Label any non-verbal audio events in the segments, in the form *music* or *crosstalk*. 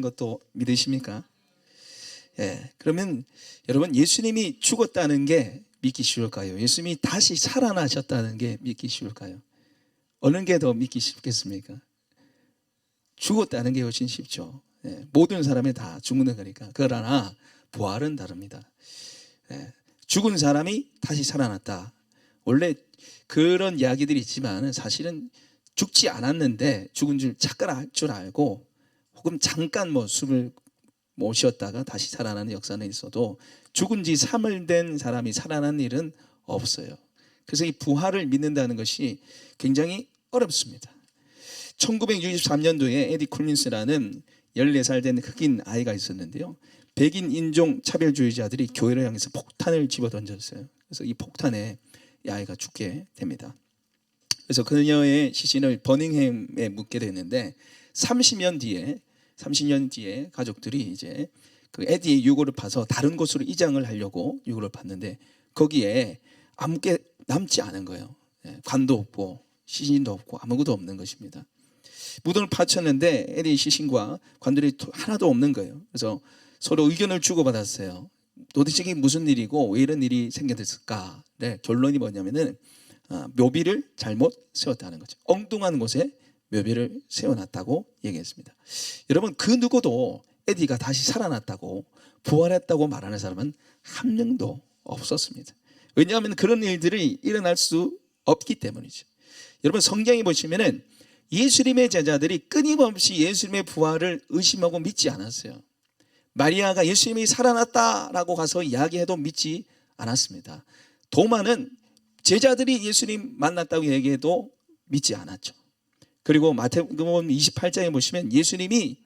것도 믿으십니까? 예. 그러면 여러분 예수님이 죽었다는 게 믿기 쉬울까요? 예수님이 다시 살아나셨다는 게 믿기 쉬울까요? 어느 게 더 믿기 쉽겠습니까? 죽었다는 게 훨씬 쉽죠. 예. 모든 사람이 다 죽는 거니까. 그러나 부활은 다릅니다. 예. 죽은 사람이 다시 살아났다. 원래 그런 이야기들이 있지만 사실은 죽지 않았는데 죽은 줄 착각할 줄 알고 혹은 잠깐 뭐 숨을 못 쉬었다가 다시 살아나는 역사는 있어도 죽은 지 3일 된 사람이 살아난 일은 없어요. 그래서 이 부활을 믿는다는 것이 굉장히 어렵습니다. 1963년도에 에디 콜린스라는 14살 된 흑인 아이가 있었는데요. 백인 인종 차별주의자들이 교회를 향해서 폭탄을 집어 던졌어요. 그래서 이 폭탄에 이 아이가 죽게 됩니다. 그래서 그녀의 시신을 버닝햄에 묻게 됐는데 30년 뒤에 30년 뒤에 가족들이 이제 그 에디의 유골을 파서 다른 곳으로 이장을 하려고 유골을 봤는데 거기에 아무게 남지 않은 거예요. 예, 관도 없고 시신도 없고 아무것도 없는 것입니다. 무덤을 파쳤는데 에디의 시신과 관들이 하나도 없는 거예요. 그래서 서로 의견을 주고받았어요. 도대체 이게 무슨 일이고 왜 이런 일이 생겨났을까? 네, 결론이 뭐냐면은 아, 묘비를 잘못 세웠다는 거죠. 엉뚱한 곳에 묘비를 세워놨다고 얘기했습니다. 여러분 그 누구도 에디가 다시 살아났다고 부활했다고 말하는 사람은 한 명도 없었습니다. 왜냐하면 그런 일들이 일어날 수 없기 때문이죠. 여러분 성경에 보시면은 예수님의 제자들이 끊임없이 예수님의 부활을 의심하고 믿지 않았어요. 마리아가 예수님이 살아났다라고 가서 이야기해도 믿지 않았습니다. 도마는 제자들이 예수님 만났다고 얘기해도 믿지 않았죠. 그리고 마태복음 28장에 보시면 예수님이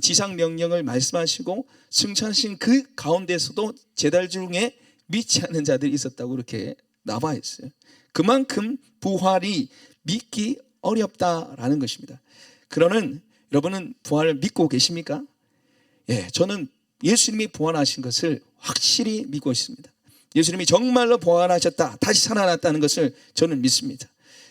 지상 명령을 말씀하시고 승천하신 그 가운데서도 제달 중에 믿지 않는 자들이 있었다고 이렇게 나와 있어요. 그만큼 부활이 믿기 어렵다라는 것입니다. 그러는 여러분은 부활을 믿고 계십니까? 예, 저는 예수님이 부활하신 것을 확실히 믿고 있습니다. 예수님이 정말로 부활하셨다, 다시 살아났다는 것을 저는 믿습니다.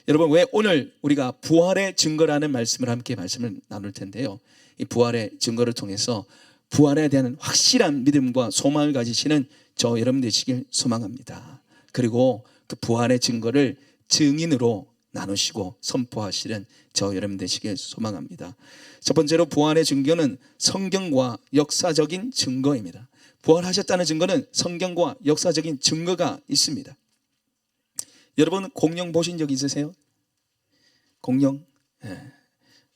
여러분, 왜 오늘 우리가 부활의 증거라는 말씀을 함께 말씀을 나눌 텐데요. 이 부활의 증거를 통해서 부활에 대한 확실한 믿음과 소망을 가지시는 저 여러분 되시길 소망합니다. 그리고 그 부활의 증거를 증인으로 나누시고 선포하시는 저 여러분 되시길 소망합니다. 첫 번째로 부활의 증거는 성경과 역사적인 증거입니다. 부활하셨다는 증거는 성경과 역사적인 증거가 있습니다. 여러분 공룡 보신 적 있으세요? 공룡? 예.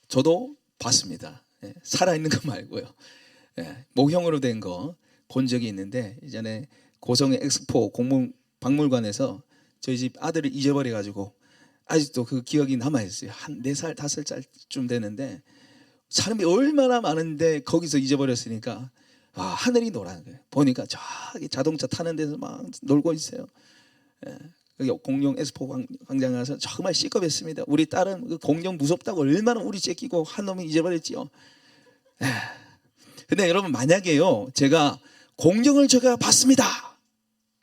저도 봤습니다. 예. 살아있는 거 말고요. 예. 모형으로 된 거 본 적이 있는데 이전에 고성의 엑스포 공문 박물관에서 저희 집 아들을 잊어버려 가지고 아직도 그 기억이 남아 있어요. 한 네 살 다섯 살쯤 되는데 사람이 얼마나 많은데 거기서 잊어버렸으니까 아, 하늘이 노란 거예요. 보니까 저기 자동차 타는 데서 막 놀고 있어요. 예. 공룡 엑스포 광- 광장에 가서 정말 시겁했습니다. 우리 딸은 그 공룡 무섭다고 얼마나 우리 째끼고 한 놈이 잊어버렸지요. 예. 근데 여러분 만약에요 제가 공룡을 제가 봤습니다.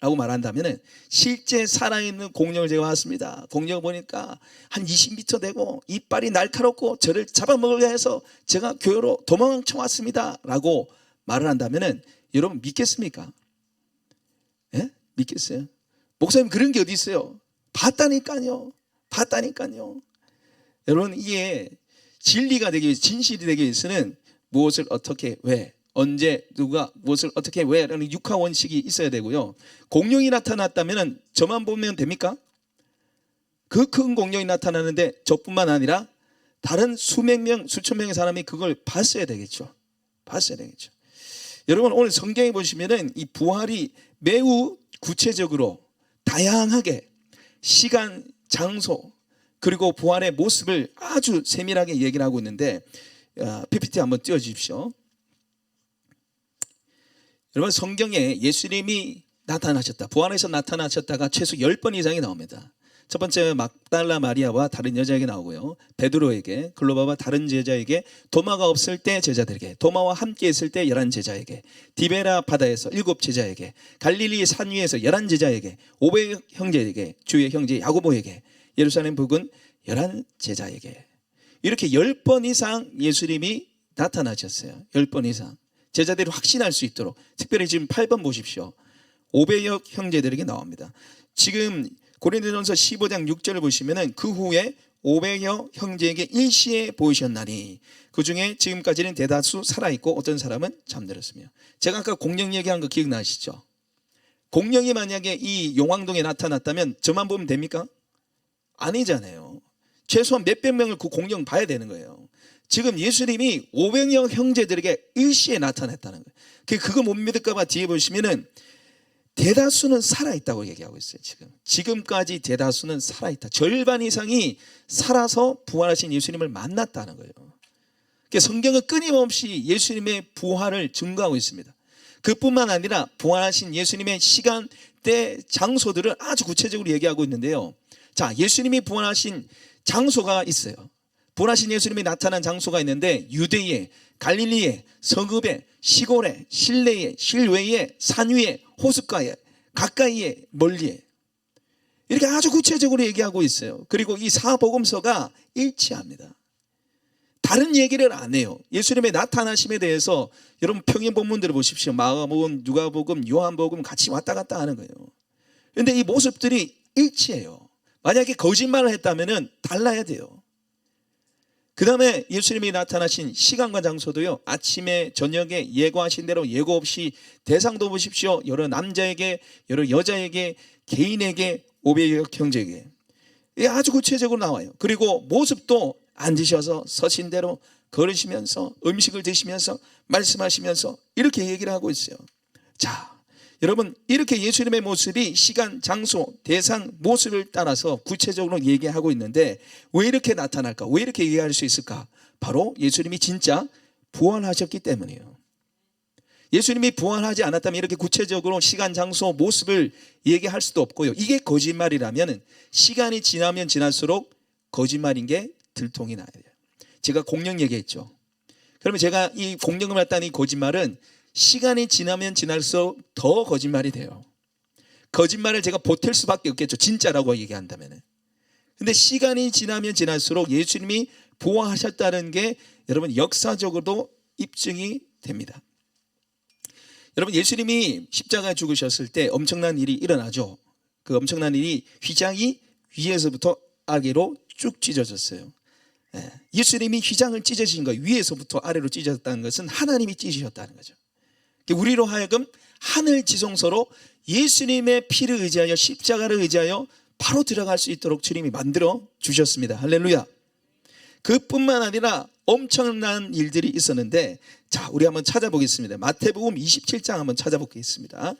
라고 말한다면은 실제 살아있는 공룡을 제가 봤습니다. 공룡을 보니까 한 20m 되고 이빨이 날카롭고 저를 잡아먹으려 해서 제가 교회로 도망쳐 왔습니다. 라고 말을 한다면은 여러분 믿겠습니까? 예? 믿겠어요? 목사님 그런 게 어디 있어요? 봤다니까요. 봤다니까요. 여러분 이게 진리가 되기 위해서 진실이 되기 위해서는 무엇을 어떻게 왜 언제 누가 무엇을 어떻게 왜라는 육하 원칙이 있어야 되고요. 공룡이 나타났다면 저만 보면 됩니까? 그 큰 공룡이 나타나는데 저뿐만 아니라 다른 수백 명 수천 명의 사람이 그걸 봤어야 되겠죠. 봤어야 되겠죠. 여러분 오늘 성경에 보시면은 이 부활이 매우 구체적으로 다양하게 시간, 장소 그리고 부활의 모습을 아주 세밀하게 얘기를 하고 있는데 어, PPT 한번 띄워 주십시오. 여러분 성경에 예수님이 나타나셨다. 부활해서 나타나셨다가 최소 10번 이상이 나옵니다. 첫 번째 막달라 마리아와 다른 여자에게 나오고요. 베드로에게, 글로바와 다른 제자에게, 도마가 없을 때 제자들에게, 도마와 함께 있을 때 열한 제자에게, 디베라 바다에서 일곱 제자에게, 갈릴리 산 위에서 열한 제자에게, 오백 형제에게, 주의 형제 야고보에게, 예루살렘 북은 열한 제자에게 이렇게 열 번 이상 예수님이 나타나셨어요. 열 번 이상. 제자들이 확신할 수 있도록 특별히 지금 8번 보십시오. 500여 형제들에게 나옵니다. 지금 고린도전서 15장 6절을 보시면은 그 후에 500여 형제에게 일시에 보이셨나니 그 중에 지금까지는 대다수 살아있고 어떤 사람은 잠들었으며 제가 아까 공룡 얘기한 거 기억나시죠? 공룡이 만약에 이 용왕동에 나타났다면 저만 보면 됩니까? 아니잖아요. 최소한 몇백 명을 그 공룡 봐야 되는 거예요. 지금 예수님이 500여 형제들에게 일시에 나타났다는 거예요. 그 그거 못 믿을까봐 뒤에 보시면은 대다수는 살아있다고 얘기하고 있어요. 지금 지금까지 대다수는 살아있다. 절반 이상이 살아서 부활하신 예수님을 만났다는 거예요. 그러니까 성경은 끊임없이 예수님의 부활을 증거하고 있습니다. 그뿐만 아니라 부활하신 예수님의 시간, 때, 장소들을 아주 구체적으로 얘기하고 있는데요. 자, 예수님이 부활하신 장소가 있어요. 부활하신 예수님이 나타난 장소가 있는데 유대에, 갈릴리에, 성읍에, 시골에, 실내에, 실외에, 산 위에, 호숫가에, 가까이에, 멀리에 이렇게 아주 구체적으로 얘기하고 있어요. 그리고 이 사복음서가 일치합니다. 다른 얘기를 안 해요. 예수님의 나타나심에 대해서 여러분 평행 본문들을 보십시오. 마가복음, 누가복음, 요한복음 같이 왔다 갔다 하는 거예요. 그런데 이 모습들이 일치해요. 만약에 거짓말을 했다면은 달라야 돼요. 그 다음에 예수님이 나타나신 시간과 장소도요, 아침에, 저녁에 예고하신 대로 예고 없이 대상도 보십시오. 여러 남자에게, 여러 여자에게, 개인에게, 500여 형제에게. 이게 아주 구체적으로 나와요. 그리고 모습도 앉으셔서 서신 대로 걸으시면서 음식을 드시면서 말씀하시면서 이렇게 얘기를 하고 있어요. 자, 여러분 이렇게 예수님의 모습이 시간, 장소, 대상, 모습을 따라서 구체적으로 얘기하고 있는데 왜 이렇게 나타날까? 왜 이렇게 얘기할 수 있을까? 바로 예수님이 진짜 부활하셨기 때문이에요. 예수님이 부활하지 않았다면 이렇게 구체적으로 시간, 장소, 모습을 얘기할 수도 없고요. 이게 거짓말이라면 시간이 지나면 지날수록 거짓말인 게 들통이 나야 돼요. 제가 공룡 얘기했죠. 그러면 제가 이 공룡을 했다는 이 거짓말은 시간이 지나면 지날수록 더 거짓말이 돼요. 거짓말을 제가 보탤 수밖에 없겠죠. 진짜라고 얘기한다면. 근데 시간이 지나면 지날수록 예수님이 부활하셨다는 게 여러분 역사적으로도 입증이 됩니다. 여러분 예수님이 십자가에 죽으셨을 때 엄청난 일이 일어나죠. 그 엄청난 일이 휘장이 위에서부터 아래로 쭉 찢어졌어요. 예, 예수님이 휘장을 찢어진 거 위에서부터 아래로 찢어졌다는 것은 하나님이 찢으셨다는 거죠. 우리로 하여금 하늘 지성소로 예수님의 피를 의지하여 십자가를 의지하여 바로 들어갈 수 있도록 주님이 만들어 주셨습니다. 할렐루야. 그뿐만 아니라 엄청난 일들이 있었는데 자, 우리 한번 찾아보겠습니다. 마태복음 27장 한번 찾아보겠습니다.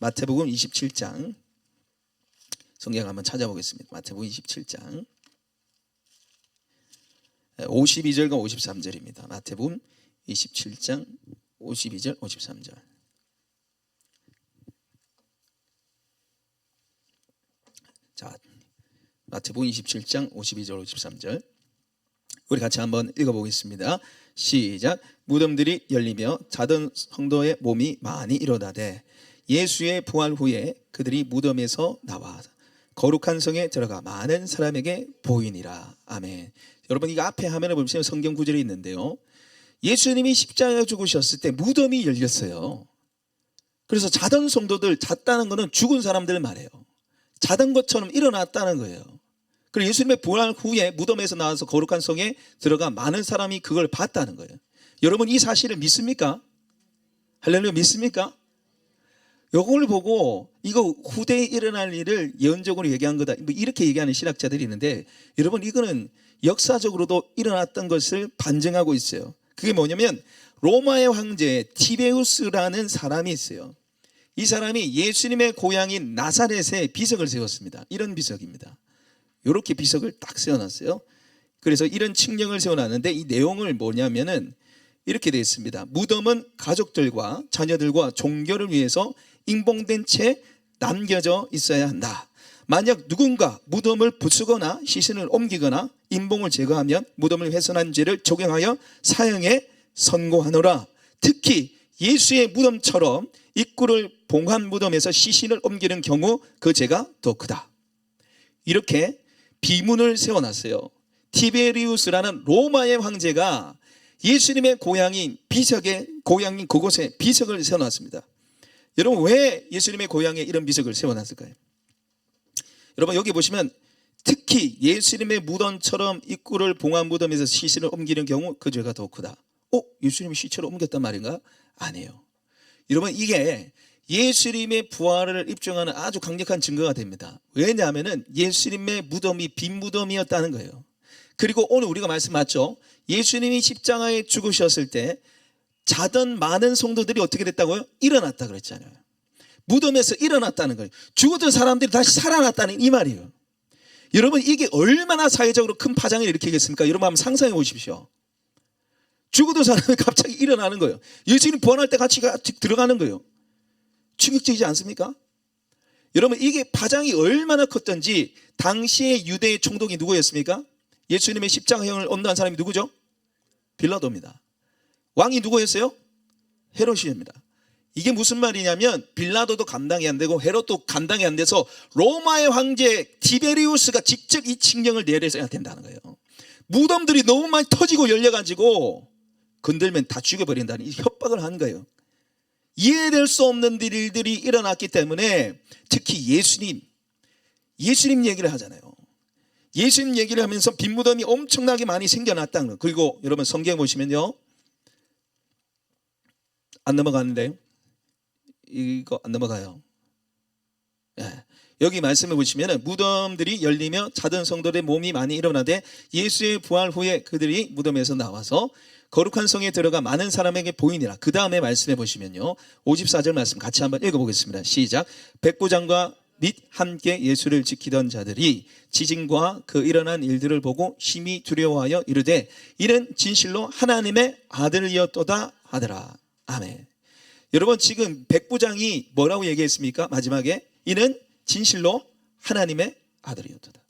마태복음 27장 성경 한번 찾아보겠습니다. 마태복음 27장 52절과 53절입니다. 마태복음 27장 52절 53절. 자 마태복음 27장 52절 53절. 우리 같이 한번 읽어보겠습니다. 시작. 무덤들이 열리며 자던 성도의 몸이 많이 일어나되 예수의 부활 후에 그들이 무덤에서 나와 거룩한 성에 들어가 많은 사람에게 보이니라. 아멘. 여러분 이거 앞에 화면을 보시면 성경 구절이 있는데요 예수님이 십자가에 죽으셨을 때 무덤이 열렸어요. 그래서 자던 성도들 잤다는 것은 죽은 사람들을 말해요. 자던 것처럼 일어났다는 거예요. 그리고 예수님의 부활 후에 무덤에서 나와서 거룩한 성에 들어가 많은 사람이 그걸 봤다는 거예요. 여러분 이 사실을 믿습니까? 할렐루야 믿습니까? 요걸 보고 이거 후대에 일어날 일을 예언적으로 얘기한 거다. 뭐 이렇게 얘기하는 신학자들이 있는데 여러분 이거는 역사적으로도 일어났던 것을 반증하고 있어요. 그게 뭐냐면 로마의 황제 티베우스라는 사람이 있어요. 이 사람이 예수님의 고향인 나사렛에 비석을 세웠습니다. 이런 비석입니다. 이렇게 비석을 딱 세워놨어요. 그래서 이런 칙령을 세워놨는데 이 내용을 뭐냐면은 이렇게 되어 있습니다. 무덤은 가족들과 자녀들과 종교를 위해서 인봉된 채 남겨져 있어야 한다. 만약 누군가 무덤을 부수거나 시신을 옮기거나 인봉을 제거하면 무덤을 훼손한 죄를 적용하여 사형에 선고하노라. 특히 예수의 무덤처럼 입구를 봉한 무덤에서 시신을 옮기는 경우 그 죄가 더 크다. 이렇게 비문을 세워놨어요. 티베리우스라는 로마의 황제가 예수님의 고향인 비석의 고향인 그곳에 비석을 세워놨습니다. 여러분 왜 예수님의 고향에 이런 비석을 세워놨을까요? 여러분 여기 보시면 특히 예수님의 무덤처럼 입구를 봉한 무덤에서 시신을 옮기는 경우 그 죄가 더 크다. 어? 예수님이 시체를 옮겼단 말인가? 아니에요. 여러분 이게 예수님의 부활을 입증하는 아주 강력한 증거가 됩니다. 왜냐하면 예수님의 무덤이 빈 무덤이었다는 거예요. 그리고 오늘 우리가 말씀 맞죠? 예수님이 십자가에 죽으셨을 때 자던 많은 성도들이 어떻게 됐다고요? 일어났다 그랬잖아요. 무덤에서 일어났다는 거예요. 죽었던 사람들이 다시 살아났다는 이 말이에요. 여러분 이게 얼마나 사회적으로 큰 파장을 일으키겠습니까? 여러분 한번 상상해 보십시오. 죽어도 사람이 *laughs* 갑자기 일어나는 거예요. 예수님 부활할 때 같이 들어가는 거예요. 충격적이지 않습니까? 여러분 이게 파장이 얼마나 컸던지 당시의 유대의 총독이 누구였습니까? 예수님의 십자가형을 온도한 사람이 누구죠? 빌라도입니다. 왕이 누구였어요? 헤롯이입니다. 이게 무슨 말이냐면 빌라도도 감당이 안 되고 헤롯도 감당이 안 돼서 로마의 황제 티베리우스가 직접 이 칙령을 내려서야 된다는 거예요. 무덤들이 너무 많이 터지고 열려가지고 건들면 다 죽여버린다는 이 협박을 한 거예요. 이해될 수 없는 일들이 일어났기 때문에 특히 예수님, 예수님 얘기를 하잖아요. 예수님 얘기를 하면서 빈무덤이 엄청나게 많이 생겨났다는 거. 그리고 여러분 성경 보시면요. 안 넘어가는데요. 이거 안 넘어가요. 예. 여기 말씀을 보시면 무덤들이 열리며 자던 성도들의 몸이 많이 일어나되 예수의 부활 후에 그들이 무덤에서 나와서 거룩한 성에 들어가 많은 사람에게 보이니라. 그 다음에 말씀해 보시면요. 54절 말씀 같이 한번 읽어보겠습니다. 시작. 백부장과 및 함께 예수를 지키던 자들이 지진과 그 일어난 일들을 보고 심히 두려워하여 이르되 이는 진실로 하나님의 아들이었도다 하더라. 아멘. 여러분 지금 백부장이 뭐라고 얘기했습니까? 마지막에 이는 진실로 하나님의 아들이었도다.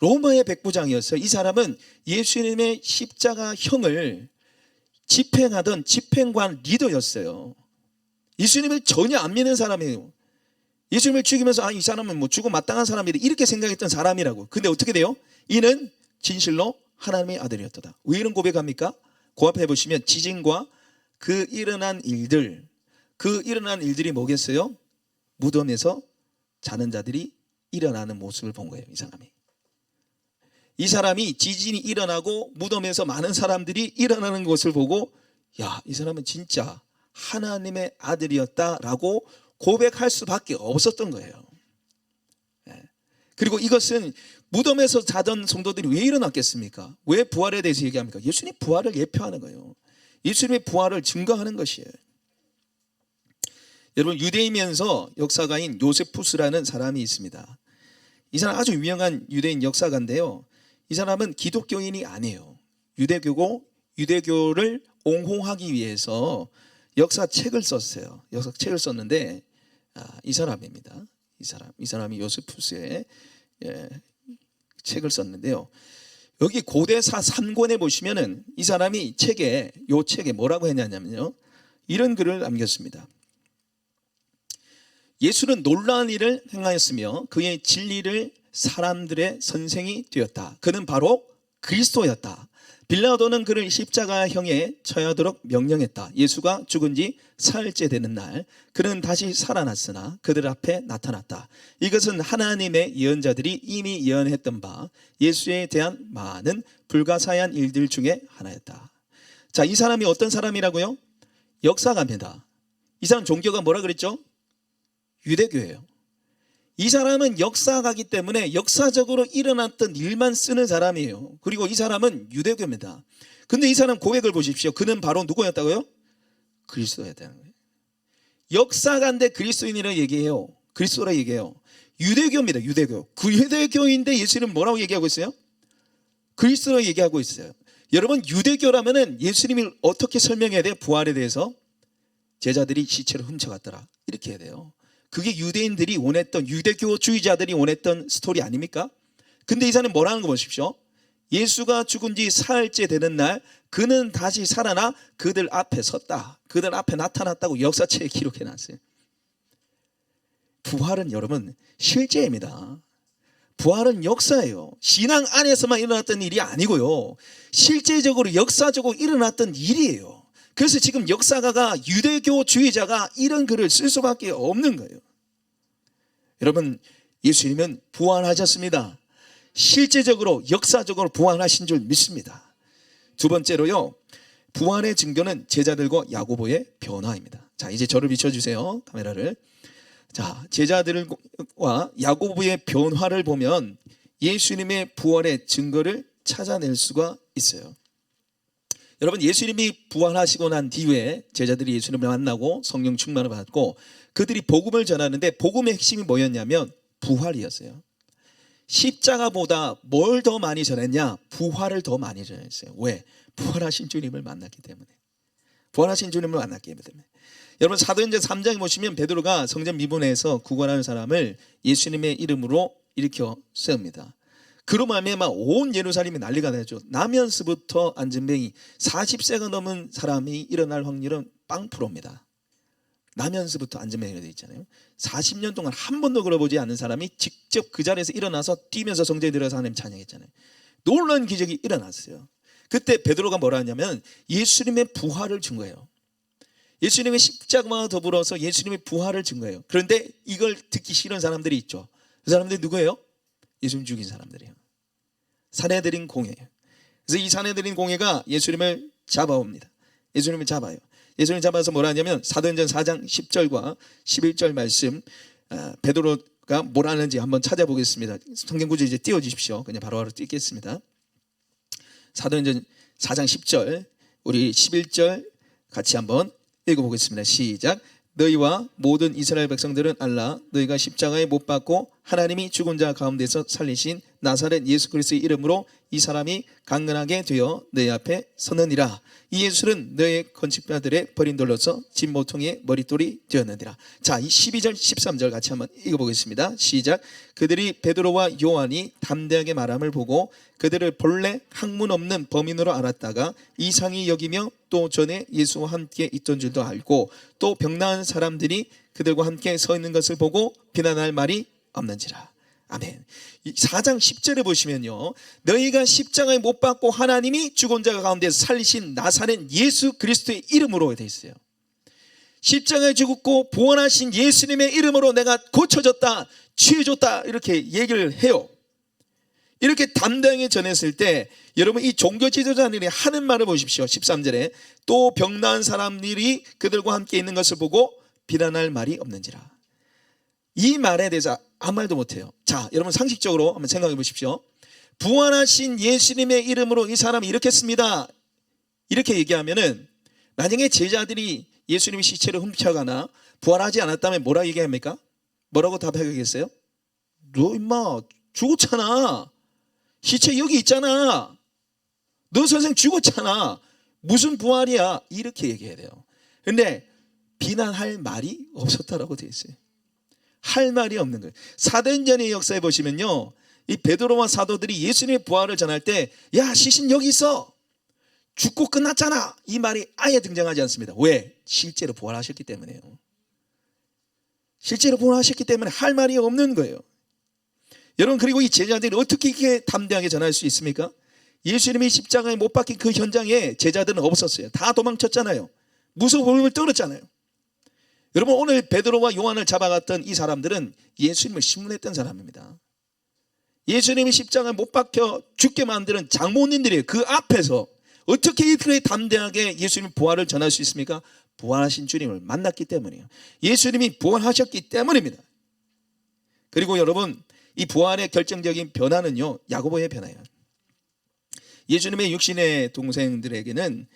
로마의 백부장이었어요. 이 사람은 예수님의 십자가형을 집행하던 집행관 리더였어요. 예수님을 전혀 안 믿는 사람이에요. 예수님을 죽이면서 아, 이 사람은 뭐 죽음 마땅한 사람이다. 이렇게 생각했던 사람이라고. 근데 어떻게 돼요? 이는 진실로 하나님의 아들이었다. 왜 이런 고백합니까? 그 앞에 보시면 지진과 그 일어난 일들, 그 일어난 일들이 뭐겠어요? 무덤에서 자는 자들이 일어나는 모습을 본 거예요, 이 사람이. 이 사람이 지진이 일어나고 무덤에서 많은 사람들이 일어나는 것을 보고 야, 이 사람은 진짜 하나님의 아들이었다라고 고백할 수밖에 없었던 거예요. 예. 그리고 이것은 무덤에서 자던 성도들이 왜 일어났겠습니까? 왜 부활에 대해서 얘기합니까? 예수님 부활을 예표하는 거예요. 예수님의 부활을 증거하는 것이에요. 여러분 유대이면서 역사가인 요세푸스라는 사람이 있습니다. 이 사람 아주 유명한 유대인 역사가인데요. 이 사람은 기독교인이 아니에요. 유대교고 유대교를 옹호하기 위해서 역사책을 썼어요. 역사책을 썼는데 아, 이 사람입니다. 이 사람, 이 사람이 요세푸스의 예, 책을 썼는데요. 여기 고대사 3권에 보시면은 이 사람이 책에 요 책에 뭐라고 했냐면요. 이런 글을 남겼습니다. 예수는 놀라운 일을 행하였으며 그의 진리를 사람들의 선생이 되었다. 그는 바로 그리스도였다. 빌라도는 그를 십자가형에 처하도록 명령했다. 예수가 죽은 지 사흘째 되는 날 그는 다시 살아났으나 그들 앞에 나타났다. 이것은 하나님의 예언자들이 이미 예언했던 바 예수에 대한 많은 불가사의한 일들 중에 하나였다. 자, 이 사람이 어떤 사람이라고요? 역사가입니다. 이 사람 종교가 뭐라 그랬죠? 유대교예요. 이 사람은 역사가기 때문에 역사적으로 일어났던 일만 쓰는 사람이에요. 그리고 이 사람은 유대교입니다. 근데 이 사람 고백을 보십시오. 그는 바로 누구였다고요? 그리스도였다는 거예요. 역사가인데 그리스도인이라고 얘기해요. 그리스도라 얘기해요. 유대교입니다. 유대교. 그 유대교인데 예수님 뭐라고 얘기하고 있어요? 그리스도라고 얘기하고 있어요. 여러분 유대교라면은 예수님을 어떻게 설명해야 돼요? 부활에 대해서 제자들이 시체를 훔쳐갔더라. 이렇게 해야 돼요. 그게 유대인들이 원했던 유대교주의자들이 원했던 스토리 아닙니까? 근데 이 사람이 뭐라는 거 보십시오. 예수가 죽은 지 사흘째 되는 날 그는 다시 살아나 그들 앞에 섰다. 그들 앞에 나타났다고 역사책에 기록해 놨어요. 부활은 여러분 실제입니다. 부활은 역사예요. 신앙 안에서만 일어났던 일이 아니고요. 실제적으로 역사적으로 일어났던 일이에요. 그래서 지금 역사가가 유대교주의자가 이런 글을 쓸 수밖에 없는 거예요. 여러분, 예수님은 부활하셨습니다. 실제적으로 역사적으로 부활하신 줄 믿습니다. 두 번째로요. 부활의 증거는 제자들과 야고보의 변화입니다. 자, 이제 저를 비춰 주세요. 카메라를. 자, 제자들과 야고보의 변화를 보면 예수님의 부활의 증거를 찾아낼 수가 있어요. 여러분 예수님이 부활하시고 난 뒤에 제자들이 예수님을 만나고 성령 충만을 받고 그들이 복음을 전하는데 복음의 핵심이 뭐였냐면 부활이었어요. 십자가보다 뭘 더 많이 전했냐? 부활을 더 많이 전했어요. 왜? 부활하신 주님을 만났기 때문에. 부활하신 주님을 만났기 때문에. 여러분 사도행전 3장에 보시면 베드로가 성전 미분에서 구걸하는 사람을 예수님의 이름으로 일으켜 세웁니다. 그로 말미암아 온 예루살렘이 난리가 나죠. 나면서부터 안전뱅이 40세가 넘은 사람이 일어날 확률은 빵 프로입니다. 나면서부터 안전뱅이가 되어 있잖아요. 40년 동안 한 번도 걸어보지 않는 사람이 직접 그 자리에서 일어나서 뛰면서 성전에 들어가서 하나님 찬양했잖아요. 놀라운 기적이 일어났어요. 그때 베드로가 뭐라 하냐면 예수님의 부활을 준 거예요. 예수님의 십자가와 더불어서 예수님의 부활을 준 거예요. 그런데 이걸 듣기 싫은 사람들이 있죠. 그 사람들이 누구예요? 예수님 죽인 사람들이에요. 사내들인 공예예요. 그래서 이 사내들인 공예가 예수님을 잡아옵니다. 예수님을 잡아요. 예수님을 잡아서 뭐라 하냐면 사도행전 4장 10절과 11절 말씀 아, 베드로가 뭐라 하는지 한번 찾아보겠습니다. 성경 구절 이제 띄워 주십시오. 그냥 바로바로 띄겠습니다. 사도행전 4장 10절 우리 11절 같이 한번 읽어 보겠습니다. 시작. 너희와 모든 이스라엘 백성들은 알라 너희가 십자가에 못 박고 하나님이 죽은 자 가운데서 살리신 나사렛 예수 그리스도의 이름으로 이 사람이 강건하게 되어 너희 앞에 서느니라. 이 예수는 너희 건축자들의 버린 돌로서 진모통의 머릿돌이 되었느니라. 자 이 12절 13절 같이 한번 읽어보겠습니다. 시작. 그들이 베드로와 요한이 담대하게 말함을 보고 그들을 본래 학문 없는 범인으로 알았다가 이상히 여기며 또 전에 예수와 함께 있던 줄도 알고 또 병나은 사람들이 그들과 함께 서 있는 것을 보고 비난할 말이 없는지라. 아멘. 4장 10절에 보시면요. 너희가 십자가에 못 박고 하나님이 죽은 자 가운데 살리신 나사렛 예수 그리스도의 이름으로 되어 있어요. 십자가에 죽었고 부활하신 예수님의 이름으로 내가 고쳐졌다, 취해졌다 이렇게 얘기를 해요. 이렇게 담대하게 전했을 때 여러분 이 종교 지도자들이 하는 말을 보십시오. 13절에 또 병나은 사람들이 그들과 함께 있는 것을 보고 비난할 말이 없는지라. 이 말에 대해서 아무 말도 못해요. 자, 여러분 상식적으로 한번 생각해 보십시오. 부활하신 예수님의 이름으로 이 사람이 이렇게 했습니다. 이렇게 얘기하면은 만약에 제자들이 예수님의 시체를 훔쳐가나 부활하지 않았다면 뭐라 얘기합니까? 뭐라고 답하겠어요? 너 임마 죽었잖아. 시체 여기 있잖아. 너 선생 죽었잖아. 무슨 부활이야? 이렇게 얘기해야 돼요. 근데 비난할 말이 없었다라고 되어 있어요. 할 말이 없는 거예요. 사도행전의 역사에 보시면요. 이 베드로와 사도들이 예수님의 부활을 전할 때, 야, 시신 여기 있어. 죽고 끝났잖아. 이 말이 아예 등장하지 않습니다. 왜? 실제로 부활하셨기 때문에요. 실제로 부활하셨기 때문에 할 말이 없는 거예요. 여러분, 그리고 이 제자들이 어떻게 이렇게 담대하게 전할 수 있습니까? 예수님이 십자가에 못 박힌 그 현장에 제자들은 없었어요. 다 도망쳤잖아요. 무서움을 떨었잖아요. 여러분 오늘 베드로와 요한을 잡아갔던 이 사람들은 예수님을 신문했던 사람입니다. 예수님이 십자가에 못 박혀 죽게 만드는 장모님들이에요. 그 앞에서 어떻게 이렇게 담대하게 예수님 부활을 전할 수 있습니까? 부활하신 주님을 만났기 때문이에요. 예수님이 부활하셨기 때문입니다. 그리고 여러분 이 부활의 결정적인 변화는요 야고보의 변화예요. 예수님의 육신의 동생들에게는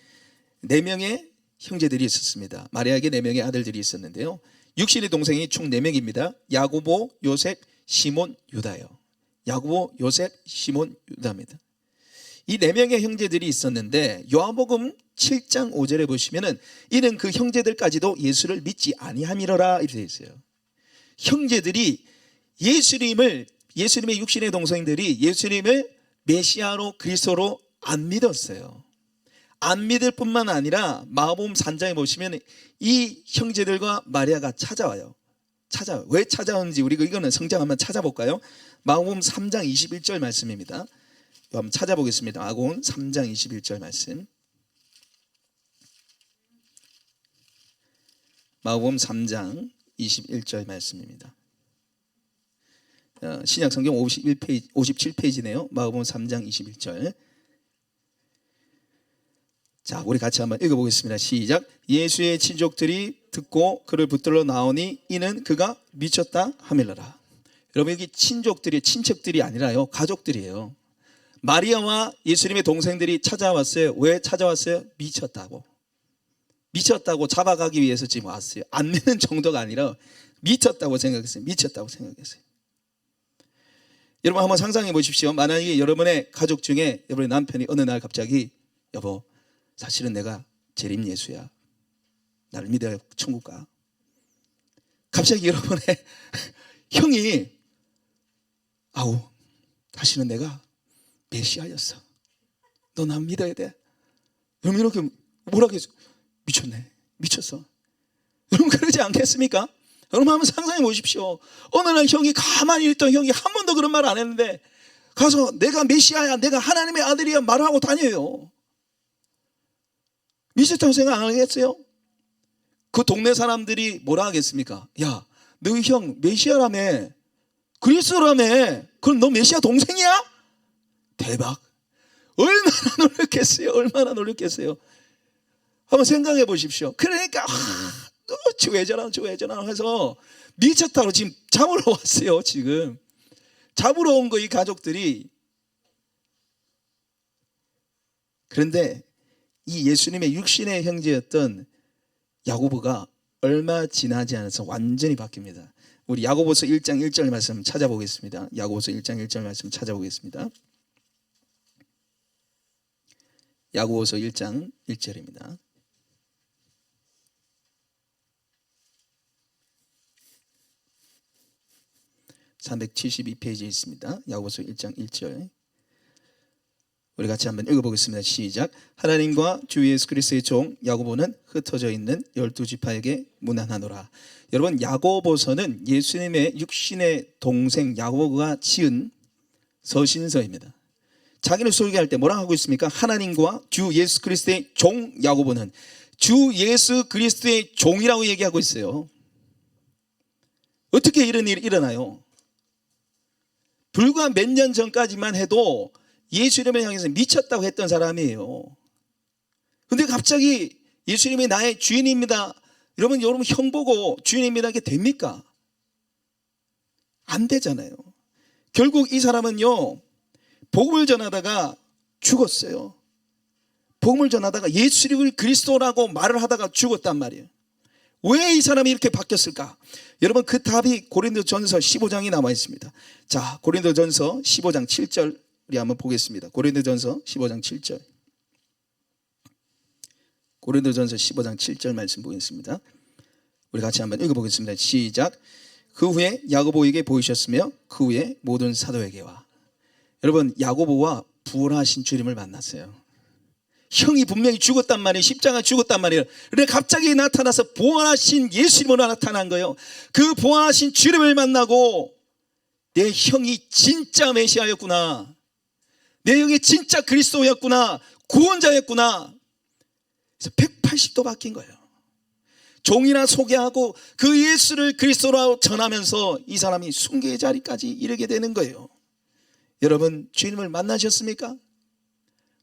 네 명의 형제들이 있었습니다. 마리아에게 네 명의 아들들이 있었는데요. 육신의 동생이 총 네 명입니다. 야고보, 요셉, 시몬, 유다요. 야고보, 요셉, 시몬, 유다입니다. 이 네 명의 형제들이 있었는데 요한복음 7장 5절에 보시면은 이는 그 형제들까지도 예수를 믿지 아니함이로라 이렇게 되어 있어요. 형제들이 예수님을 예수님의 육신의 동생들이 예수님을 메시아로 그리스도로 안 믿었어요. 안 믿을 뿐만 아니라 마가복음 3장에 보시면 이 형제들과 마리아가 찾아와요. 찾아 왜 찾아오는지 우리 이거는 성장 한번 찾아볼까요? 마가복음 3장 21절 말씀입니다. 한번 찾아보겠습니다. 마가복음 3장 21절 말씀. 마가복음 3장 21절 말씀입니다. 어, 신약 성경 51페이지 57페이지네요. 마가복음 3장 21절. 자, 우리 같이 한번 읽어보겠습니다. 시작. 예수의 친족들이 듣고 그를 붙들러 나오니 이는 그가 미쳤다 하밀러라. 여러분 여기 친족들이 친척들이 아니라요 가족들이에요. 마리아와 예수님의 동생들이 찾아왔어요. 왜 찾아왔어요? 미쳤다고. 미쳤다고 잡아가기 위해서 지금 왔어요. 안 믿는 정도가 아니라 미쳤다고 생각했어요. 미쳤다고 생각했어요. 여러분 한번 상상해 보십시오. 만약에 여러분의 가족 중에 여러분의 남편이 어느 날 갑자기 여보 사실은 내가 재림 예수야. 나를 믿어야 천국 가. 갑자기 여러분의 *laughs* 형이 아우 다시는 내가 메시아였어. 너난 믿어야 돼. 여러분 이렇게 뭐라겠어? 미쳤네. 미쳤어. 여러분 그러지 않겠습니까? 여러분 한번 상상해 보십시오. 어느 날 형이 가만히 있던 형이 한 번도 그런 말 안 했는데 가서 내가 메시아야, 내가 하나님의 아들이야 말하고 다녀요. 미쳤다고 생각 안 하겠어요? 그 동네 사람들이 뭐라 하겠습니까? 야, 너희 형 메시아라며. 그리스도라며. 그럼 너 메시아 동생이야? 대박. 얼마나 *laughs* 놀랐겠어요? 얼마나 놀랐겠어요? 한번 생각해 보십시오. 그러니까, 아, 왜 저러나, 왜 저러나 해서 미쳤다고 지금 잡으러 *laughs* 왔어요, 지금. 잡으러 온 거 이 가족들이. 그런데 이 예수님의 육신의 형제였던 야고보가 얼마 지나지 않아서 완전히 바뀝니다. 우리 야고보서 1장 1절 말씀 찾아보겠습니다. 야고보서 1장 1절 말씀 찾아보겠습니다. 야고보서 1장 1절입니다. (372페이지에) 있습니다 야고보서 1장 1절 우리 같이 한번 읽어보겠습니다. 시작. 하나님과 주 예수 그리스도의 종 야고보는 흩어져 있는 열두 지파에게 문안하노라. 여러분 야고보서는 예수님의 육신의 동생 야고보가 지은 서신서입니다. 자기를 소개할 때 뭐라 하고 있습니까? 하나님과 주 예수 그리스도의 종 야고보는 주 예수 그리스도의 종이라고 얘기하고 있어요. 어떻게 이런 일이 일어나요? 불과 몇 년 전까지만 해도 예수님을 향해서 미쳤다고 했던 사람이에요. 근데 갑자기 예수님이 나의 주인입니다. 여러분, 여러분 형 보고 주인입니다. 이게 됩니까? 안 되잖아요. 결국 이 사람은요, 복음을 전하다가 죽었어요. 복음을 전하다가 예수님을 그리스도라고 말을 하다가 죽었단 말이에요. 왜 이 사람이 이렇게 바뀌었을까? 여러분 그 답이 고린도전서 15장에 남아 있습니다. 자, 고린도전서 15장 7절 우리 한번 보겠습니다. 고린도전서 15장 7절. 고린도전서 15장 7절 말씀 보겠습니다. 우리 같이 한번 읽어 보겠습니다. 시작. 그 후에 야고보에게 보이셨으며 그 후에 모든 사도에게와 여러분 야고보와 부활하신 주님을 만났어요. 형이 분명히 죽었단 말이에요. 십자가 죽었단 말이에요. 그런데 갑자기 나타나서 부활하신 예수님으로 나타난 거예요. 그 부활하신 주님을 만나고 내 형이 진짜 메시아였구나. 내 형이 진짜 그리스도였구나. 구원자였구나. 그래서 180도 바뀐 거예요. 종이나 소개하고 그 예수를 그리스도로 전하면서 이 사람이 순교의 자리까지 이르게 되는 거예요. 여러분 주님을 만나셨습니까?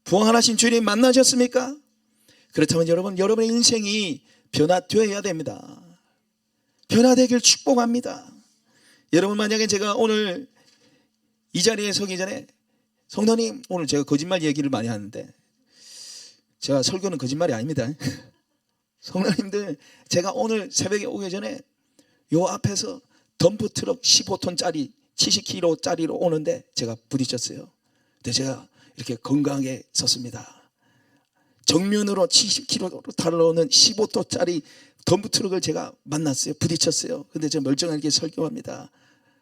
부활하신 주님 만나셨습니까? 그렇다면 여러분 여러분의 인생이 변화되어야 됩니다. 변화되길 축복합니다. 여러분 만약에 제가 오늘 이 자리에 서기 전에 성도님 오늘 제가 거짓말 얘기를 많이 하는데 제가 설교는 거짓말이 아닙니다. *laughs* 성도님들 제가 오늘 새벽에 오기 전에 요 앞에서 덤프 트럭 15톤짜리 70kg짜리로 오는데 제가 부딪혔어요. 근데 제가 이렇게 건강하게 섰습니다. 정면으로 70kg로 달려오는 15톤짜리 덤프 트럭을 제가 만났어요. 부딪혔어요. 근데 저 멀쩡하게 설교합니다.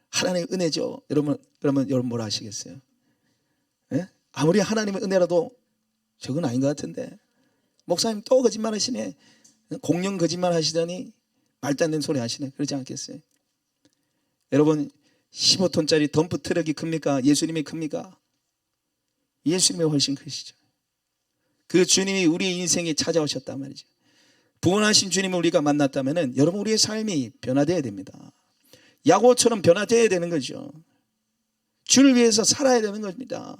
하나님의 은혜죠. 여러분, 그러면 여러분 뭐라 하시겠어요? 예? 아무리 하나님의 은혜라도 저건 아닌 것 같은데 목사님 또 거짓말 하시네 공룡 거짓말 하시더니 말도 안 되는 소리 하시네 그러지 않겠어요 여러분 15톤짜리 덤프 트럭이 큽니까? 예수님이 큽니까? 예수님이 훨씬 크시죠. 그 주님이 우리의 인생에 찾아오셨단 말이죠. 부원하신 주님을 우리가 만났다면은 여러분 우리의 삶이 변화되어야 됩니다. 야고처럼 변화되어야 되는 거죠. 주를 위해서 살아야 되는 겁니다.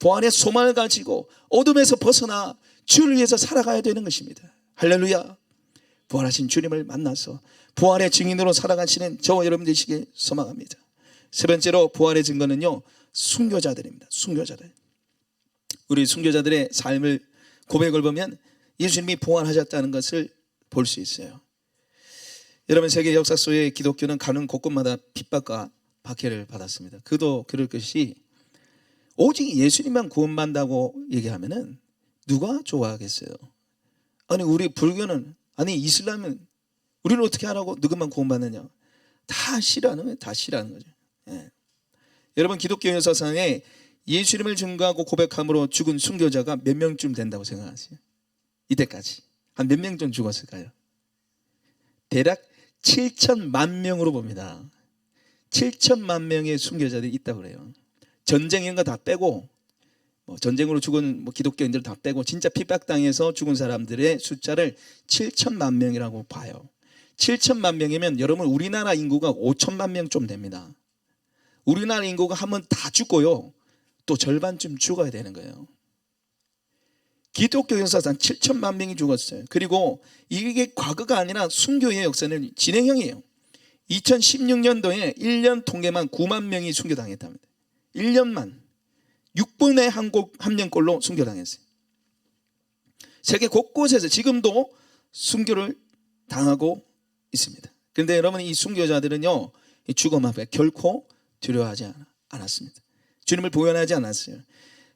보안의 소망을 가지고 어둠에서 벗어나 주를 위해서 살아가야 되는 것입니다. 할렐루야. 부활하신 주님을 만나서 부활의 증인으로 살아가시는 저와 여러분 되시길 소망합니다. 세 번째로 부활의 증거는요. 순교자들입니다. 순교자들. 우리 순교자들의 삶을 고백을 보면 예수님이 부활하셨다는 것을 볼 수 있어요. 여러분 세계 역사 속에 기독교는 가는 곳곳마다 핍박과 박해를 받았습니다. 그도 그럴 것이 오직 예수님만 구원받는다고 얘기하면은 누가 좋아하겠어요? 아니 우리 불교는 아니 이슬람은 우리는 어떻게 하라고 누구만 구원받느냐? 다 싫어하는 거예요. 다 싫어하는 거죠. 예. 여러분 기독교 역사상에 예수님을 증거하고 고백함으로 죽은 순교자가 몇 명쯤 된다고 생각하세요? 이때까지 한 몇명좀 죽었을까요? 대략 7천만 명으로 봅니다. 7천만 명의 순교자들이 있다고 그래요. 전쟁 이런 거 다 빼고 뭐 전쟁으로 죽은 뭐 기독교인들 다 빼고 진짜 핍박당해서 죽은 사람들의 숫자를 7천만 명이라고 봐요. 7천만 명이면 여러분 우리나라 인구가 5천만 명 좀 됩니다. 우리나라 인구가 한번 다 죽고요. 또 절반쯤 죽어야 되는 거예요. 기독교 역사상 7천만 명이 죽었어요. 그리고 이게 과거가 아니라 순교의 역사는 진행형이에요. 2016년도에 1년 통계만 9만 명이 순교당했답니다. 1년만 6분의 한국 한명꼴로 순교당했어요. 세계 곳곳에서 지금도 순교를 당하고 있습니다. 그런데 여러분 이 순교자들은요 이 죽음 앞에 결코 두려워하지 않았습니다. 주님을 보연하지 않았어요.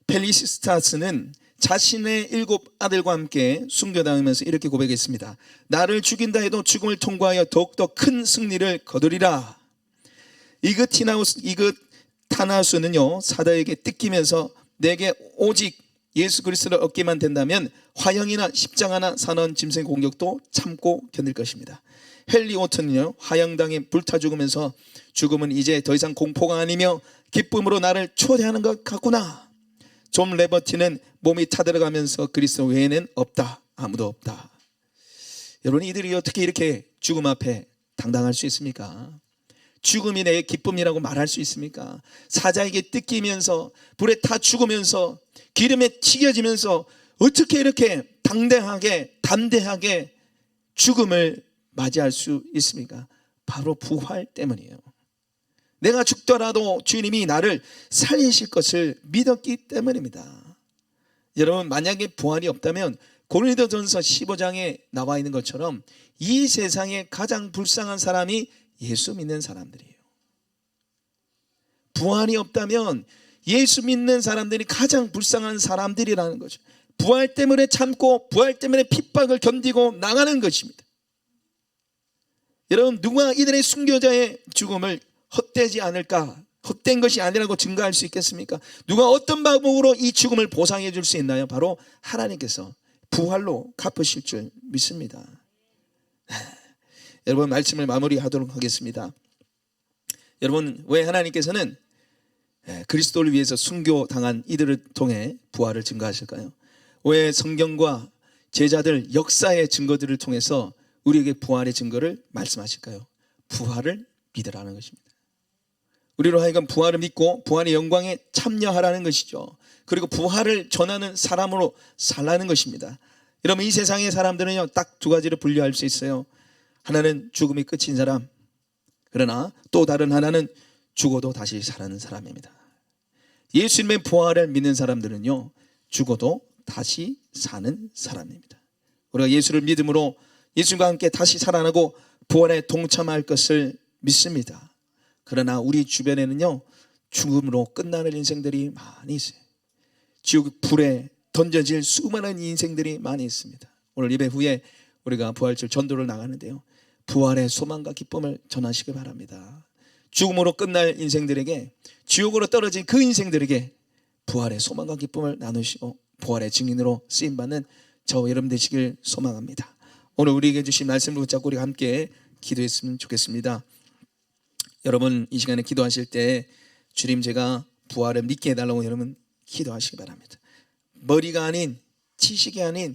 펠리시스타스는 자신의 일곱 아들과 함께 순교당하면서 이렇게 고백했습니다. 나를 죽인다 해도 죽음을 통과하여 더욱더 큰 승리를 거두리라. 이그 티나우스 이그 타나수는요 사다에게 뜯기면서 내게 오직 예수 그리스도를 얻기만 된다면 화형이나 십장 하나 산원 짐승 공격도 참고 견딜 것입니다. 헨리 오튼은요 화형당에 불타 죽으면서 죽음은 이제 더 이상 공포가 아니며 기쁨으로 나를 초대하는 것 같구나. 좀 레버티는 몸이 타들어가면서 그리스도 외에는 없다. 아무도 없다. 여러분 이들이 어떻게 이렇게 죽음 앞에 당당할 수 있습니까? 죽음이 내 기쁨이라고 말할 수 있습니까? 사자에게 뜯기면서 불에 타 죽으면서 기름에 튀겨지면서 어떻게 이렇게 당대하게 담대하게 죽음을 맞이할 수 있습니까? 바로 부활 때문이에요. 내가 죽더라도 주님이 나를 살리실 것을 믿었기 때문입니다. 여러분 만약에 부활이 없다면 고린도전서 15장에 나와 있는 것처럼 이 세상에 가장 불쌍한 사람이 예수 믿는 사람들이에요. 부활이 없다면 예수 믿는 사람들이 가장 불쌍한 사람들이라는 거죠. 부활 때문에 참고 부활 때문에 핍박을 견디고 나가는 것입니다. 여러분 누가 이들의 순교자의 죽음을 헛되지 않을까? 헛된 것이 아니라고 증거할 수 있겠습니까? 누가 어떤 방법으로 이 죽음을 보상해 줄 수 있나요? 바로 하나님께서 부활로 갚으실 줄 믿습니다. 여러분 말씀을 마무리하도록 하겠습니다. 여러분 왜 하나님께서는 그리스도를 위해서 순교 당한 이들을 통해 부활을 증거하실까요? 왜 성경과 제자들 역사의 증거들을 통해서 우리에게 부활의 증거를 말씀하실까요? 부활을 믿으라는 것입니다. 우리로 하여금 부활을 믿고 부활의 영광에 참여하라는 것이죠. 그리고 부활을 전하는 사람으로 살라는 것입니다. 여러분 이 세상의 사람들은요 딱 두 가지로 분류할 수 있어요. 하나는 죽음이 끝인 사람, 그러나 또 다른 하나는 죽어도 다시 살아는 사람입니다. 예수님의 부활을 믿는 사람들은요 죽어도 다시 사는 사람입니다. 우리가 예수를 믿음으로 예수님과 함께 다시 살아나고 부활에 동참할 것을 믿습니다. 그러나 우리 주변에는요 죽음으로 끝나는 인생들이 많이 있어요. 지옥 불에 던져질 수많은 인생들이 많이 있습니다. 오늘 예배 후에 우리가 부활절 전도를 나가는데요. 부활의 소망과 기쁨을 전하시기 바랍니다. 죽음으로 끝날 인생들에게 지옥으로 떨어진 그 인생들에게 부활의 소망과 기쁨을 나누시고 부활의 증인으로 쓰임 받는 저 여러분 되시길 소망합니다. 오늘 우리에게 주신 말씀을 붙잡고 우리 함께 기도했으면 좋겠습니다. 여러분 이 시간에 기도하실 때 주님 제가 부활을 믿게 해달라고 여러분 기도하시기 바랍니다. 머리가 아닌 지식이 아닌